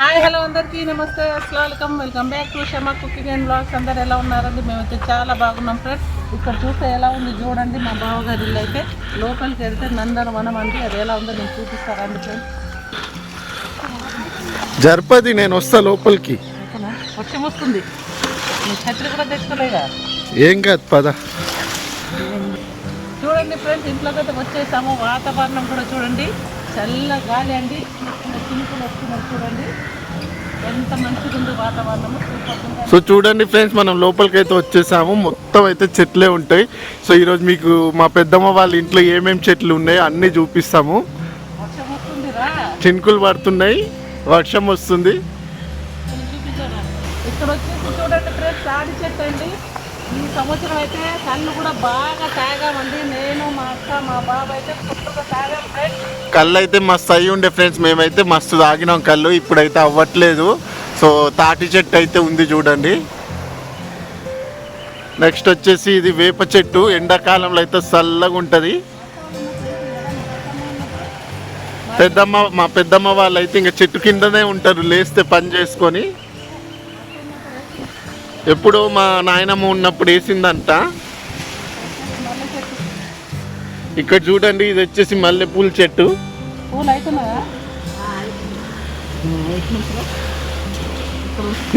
Hi hello అందరికీ నమస్తే అస్సలం welcome back to Shama cooking and blogs అందరు ఎలా ఉన్నారండి? మేమైతే చాలా బాగున్నాం ఫ్రెండ్స్. ఇక్కడ చూస్తే ఎలా ఉంది చూడండి మా బావగారి ఇల్లు అయితే. లోపలికి వెళ్తే నందనవనం అండి. అది ఎలా ఉందో నేను చూపిస్తారండి ఫ్రెండ్స్? జరపది నేను వస్తా లోపలికి. వర్షం వస్తుంది. ఛత్రి కూడా తెచ్చుకోలేగా ఏం కాదు పద. చూడండి ఫ్రెండ్స్ ఇంట్లోకి అయితే వచ్చేసాము. వాతావరణం కూడా చూడండి. చల్ల గాలి అండి. చినుకులు వస్తున్నారు చూడండి. ఎంత వాతావరణము. సో చూడండి ఫ్రెండ్స్ మనం లోపలికి అయితే వచ్చేసాము. మొత్తం అయితే చెట్లే ఉంటాయి. సో ఈరోజు మీకు మా పెద్దమ్మ వాళ్ళ ఇంట్లో ఏమేమి చెట్లు ఉన్నాయో అన్నీ చూపిస్తాము. చినుకులు పడుతున్నాయి. వర్షం వస్తుంది. చూపించారా ఇక్కడ వచ్చేసి చూడండి ఫ్రెండ్స్ తాడి చెట్టు అండి. ఈ సంవత్సరం అయితే కళ్ళు కూడా బాగా తాగామండి. నేను మా అక్క మా బాబు అయితే కొత్తగా తాగాం ఫ్రెండ్స్. కళ్ళు అయితే మస్తు అయి ఉండే ఫ్రెండ్స్ మేమైతే మస్తు తాగినాం కళ్ళు. ఇప్పుడైతే అవ్వట్లేదు. సో తాటి చెట్టు అయితే ఉంది చూడండి. నెక్స్ట్ వచ్చేసి ఇది వేప చెట్టు. ఎండాకాలంలో అయితే చల్లగా ఉంటుంది. పెద్దమ్మ మా పెద్దమ్మ వాళ్ళు అయితే ఇంకా చెట్టు కిందనే ఉంటారు. లేస్తే పని చేసుకొని. ఎప్పుడో మా నాయనమ్మ ఉన్నప్పుడు వేసిందంట. ఇక్కడ చూడండి ఇది వచ్చేసి మల్లెపూల చెట్టు.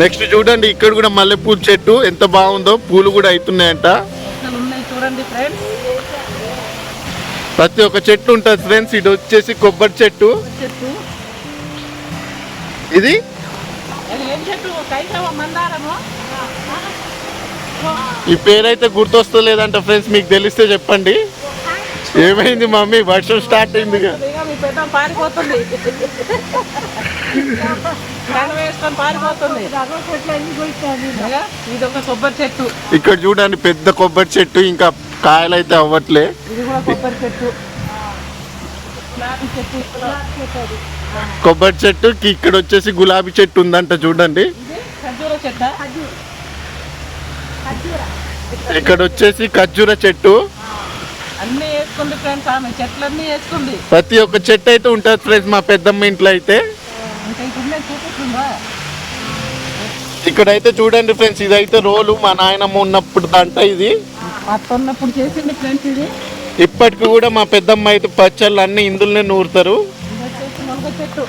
నెక్స్ట్ చూడండి ఇక్కడ కూడా మల్లెపూల చెట్టు. ఎంత బాగుందో పూలు కూడా అవుతున్నాయంట ప్రతి ఒక్క చెట్టు ఉంటుంది ఫ్రెండ్స్ ఇది వచ్చేసి కొబ్బరి చెట్టు. ఇది? ఈ పేరైతే గుర్తొస్తలేదంట ఫ్రెండ్స్ మీకు తెలిస్తే చెప్పండి. ఏమైంది మమ్మీ? వర్షం స్టార్ట్ అయింది పారిపోతుంది. ఇక్కడ చూడండి పెద్ద కొబ్బరి చెట్టు ఇంకా కాయలు అయితే అవ్వట్లే కొబ్బరి చెట్టు. చెట్టుకి ఇక్కడ వచ్చేసి గులాబీ చెట్టు ఉందంట చూడండి. ఇక్కడ వచ్చేసి ఖర్జూర చెట్టు. అన్నీ వేసుకుంది ఫ్రెండ్స్ ఆమె చెట్లన్నీ వేసుకుంది. ప్రతి ఒక్క చెట్టు అయితే ఉంటుంది ఫ్రెండ్స్ మా పెద్దమ్మ ఇంట్లో అయితే. ఇంకా ఇప్పుడు నేను చూపిస్తుందా? ఇక్కడైతే చూడండి ఫ్రెండ్స్ ఇదైతే రోలు మా నాయనమ్మ ఉన్నప్పుడు అంట ఇది. అత్త ఉన్నప్పుడు చేసింది ఫ్రెండ్స్ ఇది. ఇప్పటికి కూడా మా పెద్దమ్మ అయితే పచ్చళ్ళు అన్ని ఇందులోనే నూరుతారు. ఇది వచ్చేసి మునగ చెట్టు.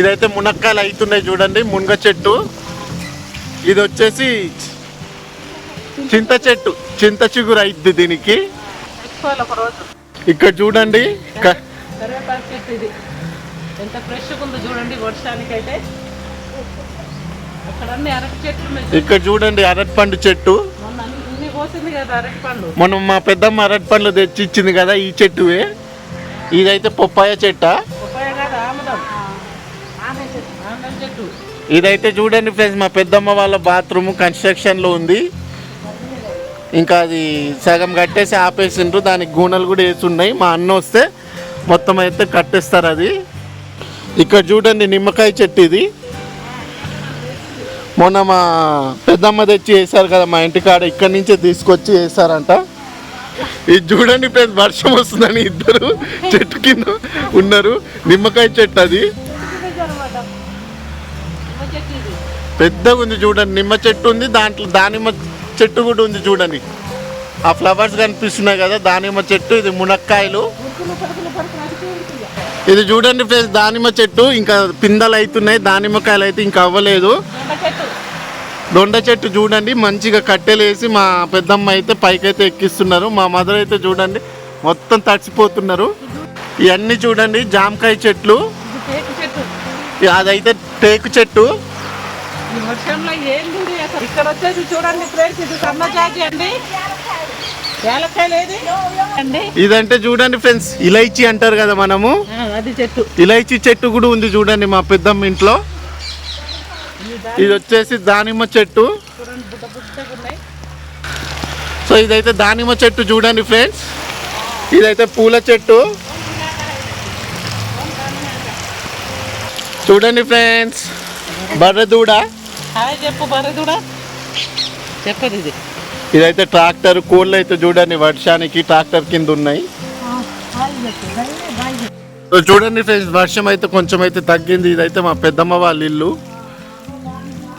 ఇదైతే మునక్కాయలు అవుతున్నాయి చూడండి మునగ చెట్టు. ఇది వచ్చేసి చింత చెట్టు చింత చిగురు అయిద్ది దీనికి. తెచ్చుకోవాలి ఒక రోజు. ఇక్కడ చూడండి. ఇది. ఎంత ఫ్రెష్గా ఉందో వర్షానికి అయితే ఇక్కడ చూడండి అరటి పండు చెట్టు మనం మా పెద్దమ్మ అరటి పండ్లు తెచ్చి ఇచ్చింది కదా ఈ చెట్టువే. ఇదైతే పొప్పాయ చెట్టు. ఇదైతే చూడండి ఫ్రెండ్స్ మా పెద్దమ్మ వాళ్ళ బాత్రూమ్ కన్స్ట్రక్షన్లో ఉంది. ఇంకా అది సగం కట్టేసి ఆపేసిండ్రు. దానికి గూనెలు కూడా వేసి ఉన్నాయి మా అన్న వస్తే మొత్తం అయితే కట్టేస్తారు అది. ఇక్కడ చూడండి నిమ్మకాయ చెట్టు ఇది. మొన్న మా పెద్దమ్మ తెచ్చి వేశారు కదా మా ఇంటికాడ ఇక్కడి నుంచే తీసుకొచ్చి వేశారంట. ఇది చూడండి ఫ్రెండ్స్ వర్షం వస్తుందని ఇద్దరు చెట్టు కింద ఉన్నారు. నిమ్మకాయ చెట్టు అది. పెద్దగా ఉంది చూడండి నిమ్మ చెట్టు ఉంది. దాంట్లో దానిమ్మ చెట్టు కూడా ఉంది చూడండి. ఆ ఫ్లవర్స్ కనిపిస్తున్నాయి కదా దానిమ్మ చెట్టు ఇది మునక్కాయలు. ఇది చూడండి ఫ్రెండ్స్ దానిమ్మ చెట్టు ఇంకా పిందెలు అవుతున్నాయి దానిమ్మకాయలు అయితే ఇంకా అవ్వలేదు. దొండ చెట్టు చూడండి మంచిగా కట్టెలు వేసి మా పెద్దమ్మ అయితే పైకైతే ఎక్కిస్తున్నారు మా మదర్ అయితే చూడండి మొత్తం తడిసిపోతున్నారు. ఇవన్నీ చూడండి జామకాయ చెట్లు. అదైతే టేకు చెట్టు. ఈ వర్షంలో ఏం ఉంది అసలు ఇక్కడ వచ్చేసి చూడండి ఫ్రెండ్స్ ఇది సన్నజాజి అండి. ఇదంటే చూడండి ఫ్రెండ్స్ ఇలైచి అంటారు కదా మనము. చెట్టు. ఇలైచి చెట్టు కూడా ఉంది చూడండి మా పెద్దమ్మ ఇంట్లో. ఇది వచ్చేసి దానిమ్మ చెట్టు. సో ఇదైతే దానిమ్మ చెట్టు చూడండి ఫ్రెండ్స్. ఇదైతే పూల చెట్టు. చూడండి ఫ్రెండ్స్ బర్రెదూడ. హాయ్ చెప్పు చెప్పదు ఇది. ఇదైతే ట్రాక్టర్ కోళ్ళు అయితే చూడండి వర్షానికి ట్రాక్టర్ కింద ఉన్నాయి. సో చూడండి ఫ్రెండ్స్ వర్షం అయితే కొంచెం అయితే తగ్గింది. ఇదైతే మా పెద్దమ్మ వాళ్ళ ఇల్లు.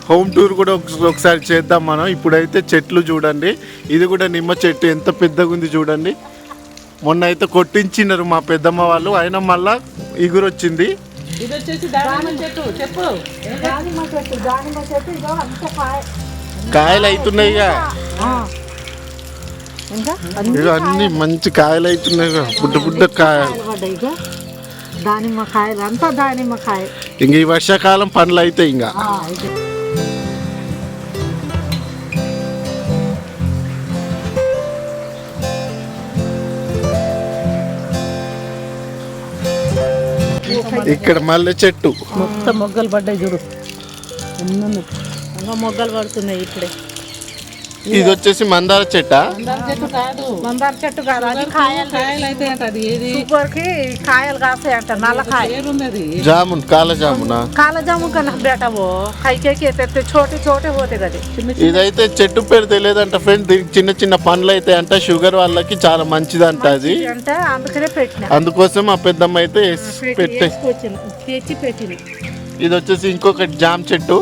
హోమ్ టూర్ కూడా ఒకసారి చేద్దాం మనం. ఇప్పుడైతే చెట్లు చూడండి. ఇది కూడా నిమ్మ చెట్టు ఎంత పెద్దగా ఉంది చూడండి. మొన్న అయితే కొట్టించినారు మా పెద్దమ్మ వాళ్ళు. అయినా మళ్ళా ఇగురొచ్చింది. ఇది వచ్చేసి దానిమ్మ చెట్టు. చెప్పు. దానిమ్మ చెట్టు దానిమ్మ చెట్టు ఇదో అంత కాయ. కాయలు అవుతున్నాయి అన్ని మంచి కాయలు అవుతున్నాయి. బుడ్డ బుడ్డ కాయలు దానిమ్మ కాయలు అంతా దానిమ్మ కాయ. ఇంక ఈ వర్షాకాలం పండ్లు అయితే ఇంకా. ఇక్కడ మల్లె చెట్టు. మొత్తం మొగ్గలు పడ్డాయి చూడు. మొగ్గలు పడుతున్నాయి ఇప్పుడే. ఇది వచ్చేసి మందార చెట్ట? మందార చెట్టు కాదు. కాయలు కాస్తాయి అంట నల్ల జామున్ కాల జామున? కాల జామున్ కన్నా బేట ఓ. కైకేకి పోతే కదా ఇదైతే చెట్టు పేరు తెలియదంట ఫ్రెండ్ దీనికి చిన్న చిన్న పండ్లు అయితే అంట షుగర్ వాళ్ళకి చాలా మంచిది అంట అది అందుకోసం ఆ పెద్దమ్మ అయితే పెట్టి ఇది వచ్చేసి ఇంకొకటి జామ్ చెట్టు.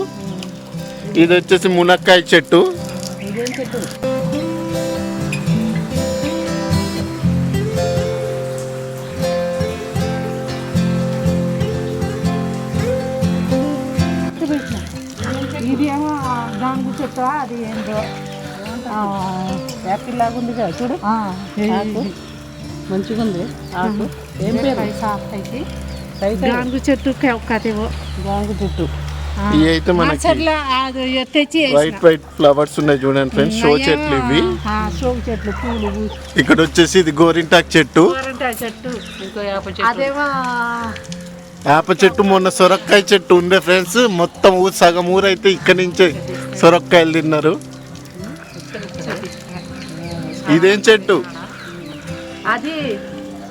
ఇది వచ్చేసి మునక్కాయ చెట్టు. ఇదేం చెట్టు ఇది ఏమో దాని చెట్టు అది ఏంటో యాపిల్ లాగా ఉంది కదా చూడు మంచిగా ఉంది ఆకు ఏం పేరు పైసా పైకి పైసా గాంగు చెట్టు ఒక్కటేవో గాంగు చెట్టు. ఇవి అయితే మనకి తెచ్చి. వైట్ వైట్ ఫ్లవర్స్ ఉన్నాయి చూడండి ఫ్రెండ్స్ షో చెట్లు ఇవి. చెట్లు పూలు. ఇక్కడ వచ్చేసి ఇది గోరింటాక్ చెట్టు. గోరింటాకు చెట్టు ఇంకో యాప చెట్టు. అదేమో వేప చెట్టు మొన్న సొరకాయ చెట్టు ఉండే ఫ్రెండ్స్ మొత్తం ఊరు సగం ఊరు అయితే ఇక్కడ నుంచే సొరకాయలు తిన్నారు. ఇదేం చెట్టు? అది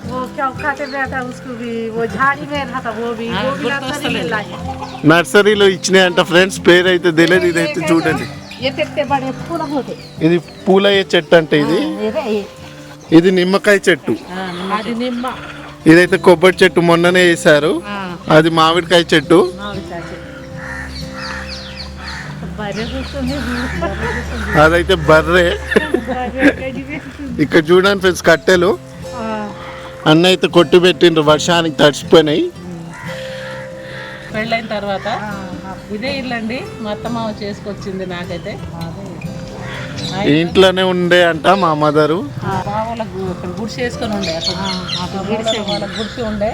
वो क्या खाते बैठा उसको भी वो झाड़ी में रहता वो भी वो भी नर्सरी में लाया నర్సరీలో ఇచ్చినాయంట ఫ్రెండ్స్ పేరు అయితే తెలియదు ఇదైతే చూడండి ये कितने बड़े फूल होते ఇది పూలయ్యే చెట్టు అంటే ఇది ये रे, ये। ఇది నిమ్మకాయ చెట్టు అది నిమ్మ ఇదైతే కొబ్బరి చెట్టు మొన్ననే వేశారు ఆ, అది మామిడికాయ చెట్టు మామిడికాయ చెట్టు. బర్రె కూర్చుంది అదైతే బర్రె బర్రె గడ్డి వేస్తుంది. ఇక్కడ చూడండి ఫ్రెండ్స్ కట్టెలు ఆ, అన్న అయితే కొట్టి పెట్టిండ్రు వర్షానికి తడిసిపోయినాయి. పెళ్ళైన తర్వాత? ఆ, ఇదే ఇల్లు అండి మా అత్త మామ చేసుకొచ్చింది నాకైతే. ఇంట్లోనే ఉండే అంట మా మదరు. ఆ బావలకు ఇక్కడ గుడిసె వేసుకొని ఉండే గుడిసె వాళ్ళకి ఉండే.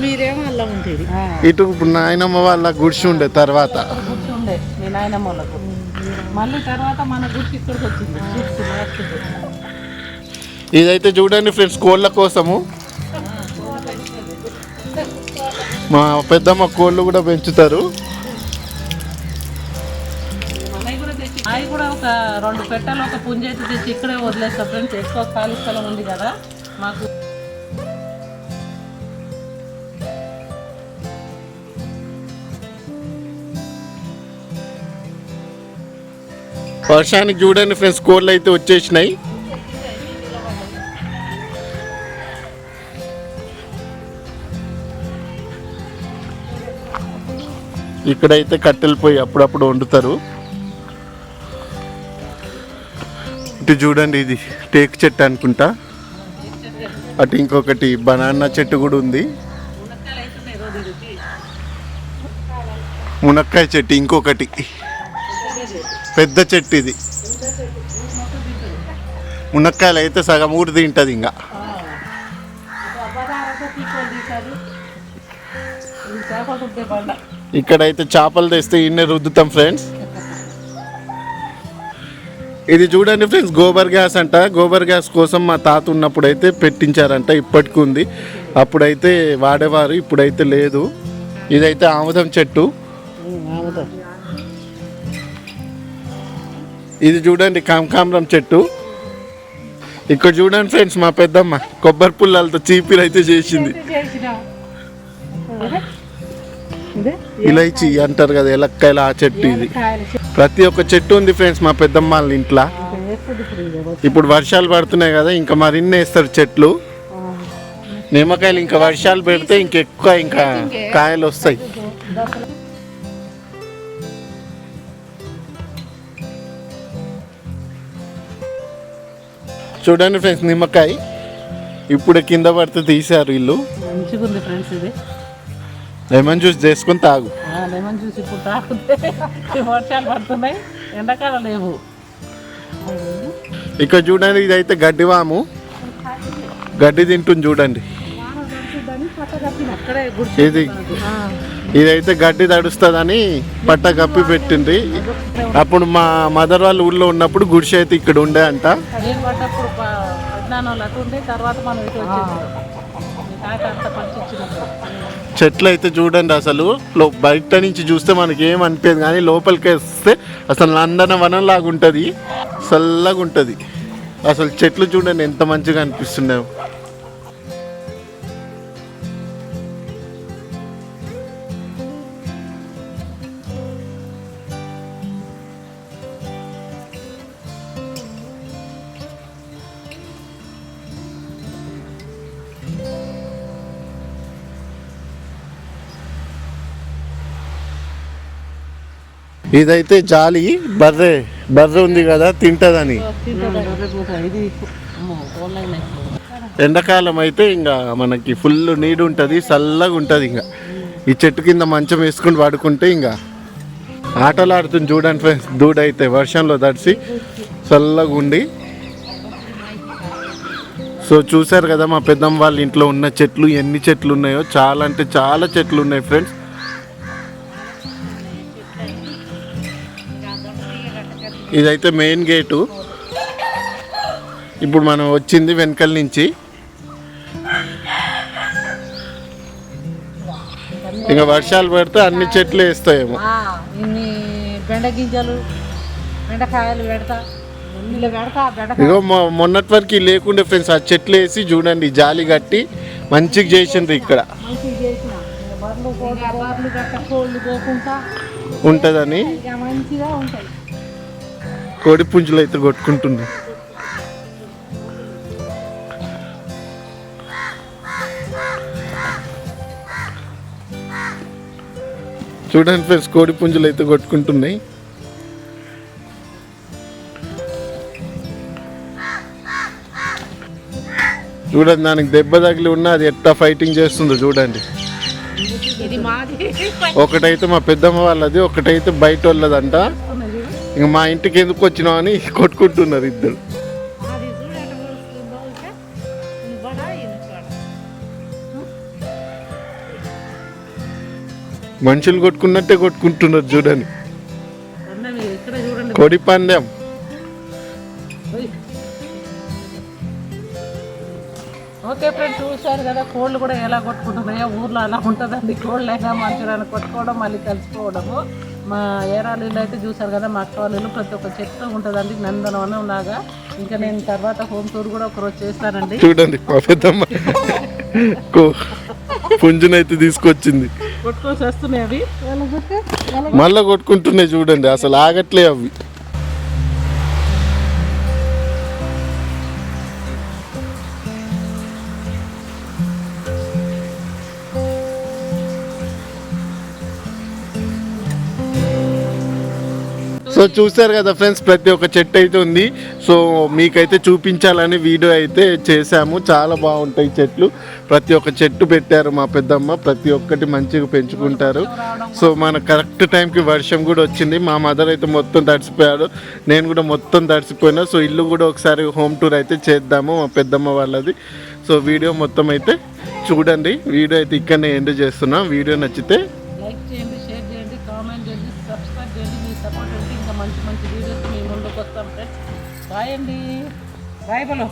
మీరేమో అలా ఉంటుంది ఇటు నాయనమ్మ వాళ్ళ గుడిసి ఉండే తర్వాత. గుడిసె ఉండే మీ నాయనమ్మ వాళ్ళకు. మళ్ళీ తర్వాత మన గుడిసె ఇక్కడికి వచ్చింది. ఇదైతే చూడండి ఫ్రెండ్స్ కోళ్ళ కోసము. మా పెద్దమ్మ కోళ్ళు కూడా పెంచుతారు. అవి కూడా ఒక రెండు పెట్టెలు ఒక పుంజ అయితే తెచ్చి ఇక్కడే వదిలేస్తాం ఫ్రెండ్స్. ఎక్కువ ఖాళీ స్థలం ఉంది కదా మాకు. వర్షానికి చూడండి ఫ్రెండ్స్ కోళ్ళు అయితే వచ్చేసినాయి. ఇక్కడైతే కట్టెలు పోయి అప్పుడప్పుడు వండుతారు. ఇటు చూడండి ఇది టేక్ చెట్టు అనుకుంటా. అటు ఇంకొకటి బనానా చెట్టు కూడా ఉంది. మునక్కాయ చెట్టు ఇంకొకటి. పెద్ద చెట్టు ఇది. మునక్కాయలు అయితే సగం ఊరు తింటది ఇంకా. ఇక్కడైతే చేపలు తెస్తే ఇన్నే రుద్దుతాం ఫ్రెండ్స్ ఇది చూడండి ఫ్రెండ్స్ గోబర్ గ్యాస్ అంట. గోబర్ గ్యాస్ కోసం మా తాత ఉన్నప్పుడు అయితే పెట్టించారంట ఇప్పటికి ఉంది. అప్పుడైతే వాడేవారు ఇప్పుడైతే లేదు. ఇదైతే ఆముదం చెట్టు. ఇది చూడండి కామకామరం చెట్టు. ఇక్కడ చూడండి ఫ్రెండ్స్ మా పెద్దమ్మ కొబ్బరి పుల్లలతో చీపిరైతే అయితే చేసింది. ఇలైచి అంటారు కదా ఎలక్కాయల ఆ చెట్టు ఇది. ప్రతి ఒక్క చెట్టు ఉంది ఫ్రెండ్స్ మా పెద్దమ్మ వాళ్ళ ఇంట్లో. ఇప్పుడు వర్షాలు పడుతున్నాయి కదా ఇంకా మరిన్ని వేస్తారు చెట్లు. నిమ్మకాయలు ఇంకా వర్షాలు పెడితే ఇంకెక్కువ ఇంకా కాయలు వస్తాయి. చూడండి ఫ్రెండ్స్ నిమ్మకాయ. ఇప్పుడు కింద పడితే తీశారు ఇల్లు. మంచిగా ఉంది ఫ్రెండ్స్ ఇది. లెమన్ జ్యూస్ చేసుకొని తాగు. లెమన్ జ్యూస్ ఇప్పుడు తాగితే వర్షాలు పడుతున్నాయి ఎండాకాలం లేవు. ఇక్కడ చూడండి ఇదైతే గడ్డి వాము. గడ్డి తింటుంది చూడండి. ఇది ఇదైతే గడ్డి తడుస్తుందని పట్ట కప్పి పెట్టింది అప్పుడు మా మదర్ వాళ్ళ ఊళ్ళో ఉన్నప్పుడు గుడిసె అయితే ఇక్కడ ఉండే అంట. తర్వాత చెట్లు అయితే చూడండి అసలు. బయట నుంచి చూస్తే మనకి ఏం అనిపించదు కానీ లోపలికి వస్తే అసలు నందన వనం లాగా ఉంటుంది చల్లగా ఉంటుంది అసలు చెట్లు చూడండి ఎంత మంచిగా అనిపిస్తున్నాయో. ఇదైతే జాలి బర్రె బర్రె ఉంది కదా తింటదని. ఎండాకాలం అయితే ఇంకా మనకి ఫుల్ నీడు ఉంటుంది చల్లగా ఉంటుంది ఇంకా. ఈ చెట్టు కింద మంచం వేసుకుని పడుకుంటే ఇంకా. ఆటలు ఆడుతుంది చూడండి ఫ్రెండ్స్ దూడ అయితే వర్షంలో తడిసి చల్లగా ఉండి. సో చూసారు కదా మా పెద్దమ్మ వాళ్ళ ఇంట్లో ఉన్న చెట్లు ఎన్ని చెట్లు ఉన్నాయో చాలా అంటే చాలా చెట్లు ఉన్నాయి ఫ్రెండ్స్ ఇదైతే మెయిన్ గేటు. ఇప్పుడు మనం వచ్చింది వెనకల నుంచి. ఇంకా వర్షాలు పడితే అన్ని చెట్లు వేస్తాయేమో. బెండ గింజలు బెండకాయలు పెడతా. ఇగో మొ- మొన్నటి వరకు లేకుండే ఫ్రెండ్స్ ఆ చెట్లు వేసి చూడండి జాలి కట్టి మంచిగా చేసిండ్రు ఇక్కడ. ఉంటుందని. మంచిగా ఉంటాయి. కోడి పుంజులు అయితే కొట్టుకుంటుంది చూడండి ఫ్రెండ్స్ కోడి పుంజులు అయితే కొట్టుకుంటున్నాయి. చూడండి దానికి దెబ్బ తగిలి ఉన్న అది ఎట్లా ఫైటింగ్ చేస్తుందో చూడండి. ఒకటైతే మా పెద్దమ్మ వాళ్ళది ఒకటైతే బయట వాళ్ళదంట ఇంక మా ఇంటికి ఎందుకు వచ్చినావు అని కొట్టుకుంటున్నారు ఇద్దరు. మనుషులు కొట్టుకున్నట్టే కొట్టుకుంటున్నారు చూడండి. కోడి పందెం. ఓకే ఫ్రెండ్స్ చూశారు కదా కోళ్ళు కూడా ఎలా కొట్టుకుంటున్నాయో ఊర్లో అలా ఉంటుందండి. కోళ్ళు అయినా మంచిగా కొట్టుకోవడం మళ్ళీ కలిసిపోవడము. మా ఏరాలీలో అయితే చూశారు కదా మా అక్క వాళ్ళు ప్రతి ఒక్క చెట్టు ఉంటుందండి నందనవనం లాగా. ఇంకా నేను తర్వాత హోమ్ టూర్ కూడా ఒకరోజు చేస్తానండి. చూడండి మా పెద్దమ్మ. పుంజునైతే తీసుకొచ్చింది. కొట్టుకోసి వస్తున్నాయి అవి. మళ్ళా కొట్టుకుంటున్నాయి చూడండి అసలు ఆగట్లే అవి. సో చూసారు కదా ఫ్రెండ్స్ ప్రతి ఒక్క చెట్టు అయితే ఉంది. సో మీకైతే చూపించాలని వీడియో అయితే చేశాము. చాలా బాగుంటాయి చెట్లు. ప్రతి ఒక్క చెట్టు పెట్టారు మా పెద్దమ్మ. ప్రతి ఒక్కటి మంచిగా పెంచుకుంటారు. సో మన కరెక్ట్ టైంకి వర్షం కూడా వచ్చింది. మా మదర్ అయితే మొత్తం తడిసిపోయాడు. నేను కూడా మొత్తం తడిసిపోయినా. సో ఇల్లు కూడా ఒకసారి హోమ్ టూర్ అయితే చేద్దాము మా పెద్దమ్మ వాళ్ళది. సో వీడియో మొత్తం అయితే చూడండి. వీడియో అయితే ఇక్కడనే ఎండ్ చేస్తున్నాం. వీడియో నచ్చితే బాయ్ అండి. బాయ్ బలో.